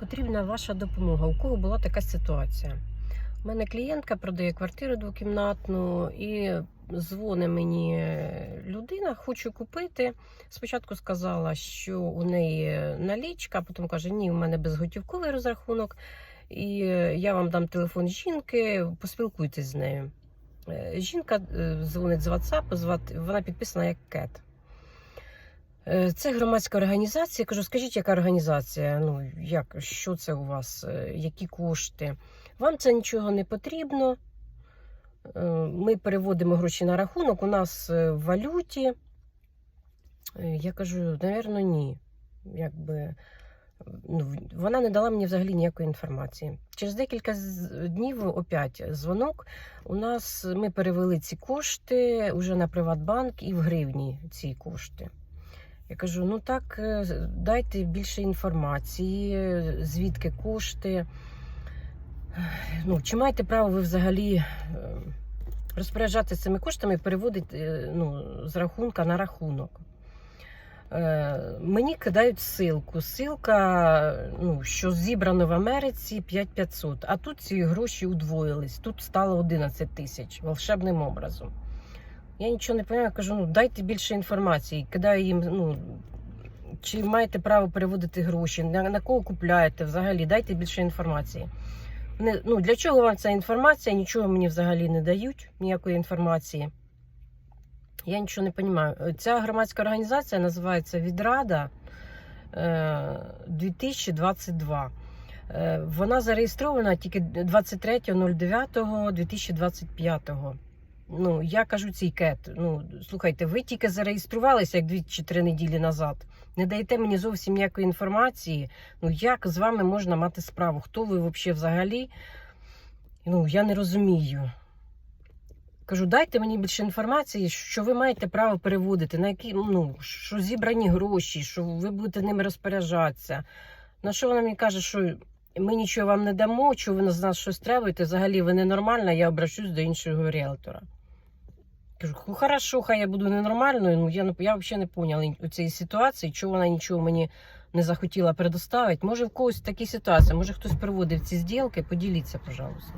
Потрібна ваша допомога. У кого була така ситуація? У мене клієнтка продає квартиру двокімнатну і дзвонить мені людина, хочу купити. Спочатку сказала, що у неї налічка, потім каже, ні, у мене безготівковий розрахунок, і я вам дам телефон жінки, поспілкуйтесь з нею. Е, Жінка е, дзвонить з WhatsApp, вона підписана як Кет. Е, Це громадська організація. Я кажу, скажіть, яка організація? Ну, як, що це у вас, Е, які кошти? Вам це нічого не потрібно. Е, Ми переводимо гроші на рахунок, у нас в валюті. Я кажу, напевно, ні. Якби, ну, вона не дала мені взагалі ніякої інформації. Через декілька днів опять дзвонок. У нас ми перевели ці кошти вже на Приватбанк і в гривні ці кошти. Я кажу: ну так, е, дайте більше інформації, звідки кошти. Ну, чи маєте право ви взагалі е, розпоряджатися цими коштами і переводити е, ну, з рахунка на рахунок? Мені кидають ссылку. Ссылка, ну, що зібрано в Америці 5500, а тут ці гроші удвоїлись. Тут стало 11 тисяч волшебним образом. Я нічого не розумію, кажу, ну дайте більше інформації. Кидаю їм, ну, чи маєте право переводити гроші, на, на кого купляєте взагалі, дайте більше інформації. Не, ну, для чого вам ця інформація? Нічого мені взагалі не дають, ніякої інформації. Я нічого не розумію. Ця громадська організація називається Відрада е, 2022. Е, Вона зареєстрована тільки 23.09.2025. Ну, я кажу цій кет. Ну, слухайте, ви тільки зареєструвалися як 2 чи 3 неділі назад. Не даєте мені зовсім ніякої інформації. Ну, як з вами можна мати справу? Хто ви взагалі? Ну, я не розумію. Кажу, дайте мені більше інформації, що ви маєте право переводити, на які, ну, що зібрані гроші, що ви будете ними розпоряджатися. На що вона мені каже, що ми нічого вам не дамо, що ви з нас щось требуєте, взагалі ви ненормальна, я обращусь до іншого ріелтора. Кажу, ну хорошо, хай я буду ненормальною. Ну я я взагалі не поняла у цій ситуації, чого вона нічого мені не захотіла предоставити. Може, в когось такі ситуації, може хтось проводив ці зділки, поділіться, пожалуйста.